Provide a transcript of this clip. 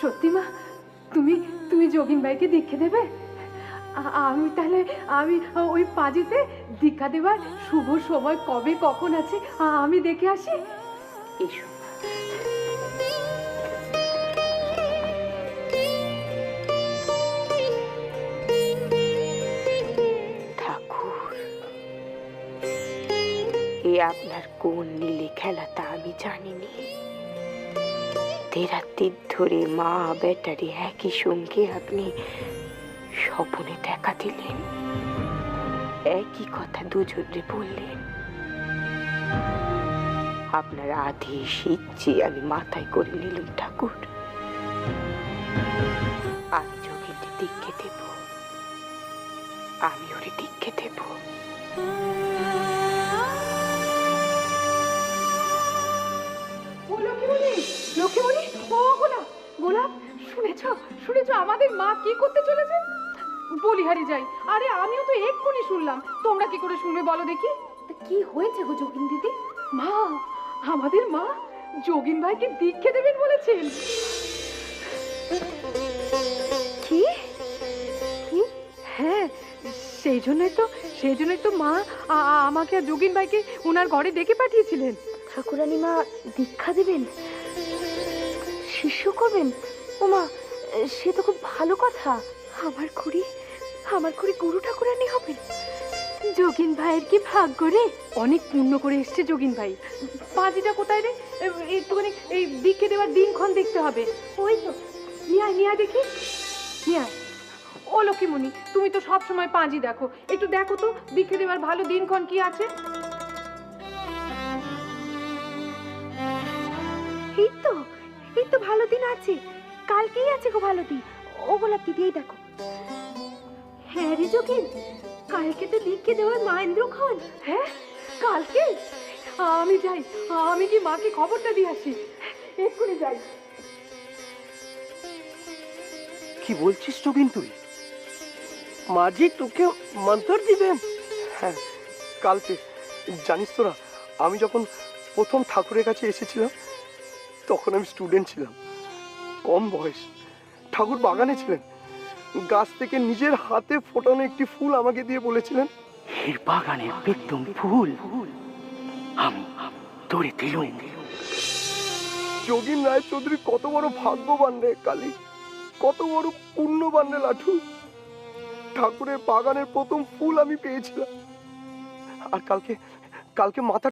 সত্যি মা, তুমি তুমি যোগিন ভাইকে দীক্ষা দেবে? আমি তাহলে, আমি ওই পাজিতে দীক্ষা দেবার শুভ সময় কবে, কখন আছে আমি দেখে আসি। এসো। ঠাকুর, এ আপনার কোন নীলে খেলা তা আমি জানিনি। তেরাত্রির ধরে মা বেটারি একই সঙ্গে আপনি স্বপনে দেখা দিলেন। একই কথা দুজনে বললেন। আপনার আদেশ ইচ্ছে আমি মাথায় করে নিলাম ঠাকুর। আমি যোগীকে দীক্ষে দেব। আমি ওরে দীক্ষে দেব। আমাদের মা কি করতে চলেছে? বলিহারি যাই, আরে আমিও তো এক্ষুনি শুনলাম। তোমরা কি করে শুনবে বলো দেখি। কি হয়েছে গো যোগিন দিদি? মা, আমাদের মা যোগিন ভাইকে দীক্ষে দেবেন বলেছেন। কি? কি? হ্যাঁ সেই জন্যই তো, সেই জন্যই তো মা আমাকে আর যোগিন ভাইকে ওনার ঘরে ডেকে পাঠিয়েছিলেন। ঠাকুরানী মা দীক্ষা দেবেন? শিষ্য করবেন? ওমা সে তো খুব ভালো কথা। আমার খুড়ি আমার খুড়ি গুরু ঠাকুরানি হবেন। যোগিন ভাইয়ের কি ভাগ্য রে? অনেক পূর্ণ করে এসছে যোগিন ভাই। পাঁজিটা কোথায় রে? একটুখানি এই দিকে দেওয়ার দিনক্ষণ দেখতে হবে। ওই তো। নিয়া নিয়ে দেখি। নিয়ে ও লক্ষ্মীমণি তুমি তো সব সময় পাঁজি দেখো। একটু দেখো তো দিকে দেওয়ার ভালো দিনক্ষণ কি আছে। এই তো এই তো ভালো দিন আছে। কালকেই আছে গো ভালো দিন ও গোলাপ দিদি এই দেখো। হ্যাঁ রে যোগিন, কালকে তো দিকে দেওয়ার খান। হ্যাঁ কালকে? আমি যাই, আমি কি মাকে খবরটা দিয়ে আসি? এক্ষুনি যাই। কি বলছিস যোগিন তুই? মাঝি তোকে মন্তর দিবেন? হ্যাঁ কালকে। জানিস তোরা আমি যখন প্রথম ঠাকুরের কাছে এসেছিলাম, তখন আমি স্টুডেন্ট ছিলাম। কম বয়স। ঠাকুর বাগানে ছিলেন। গাছ থেকে নিজের হাতে ফোটানো একটি ফুল আমাকে দিয়ে বলেছিলেন এর বাগানের বেদম ফুল। আমি তোরে দিলুম। যোগিন রায় কত বড় ভাগ্যবান রে কালী। কত বড় পুণ্যবান রে লাঠু। ঠাকুরের বাগানের প্রথম ফুল আমি পেয়েছিলাম। আর কালকে কালকে মাথা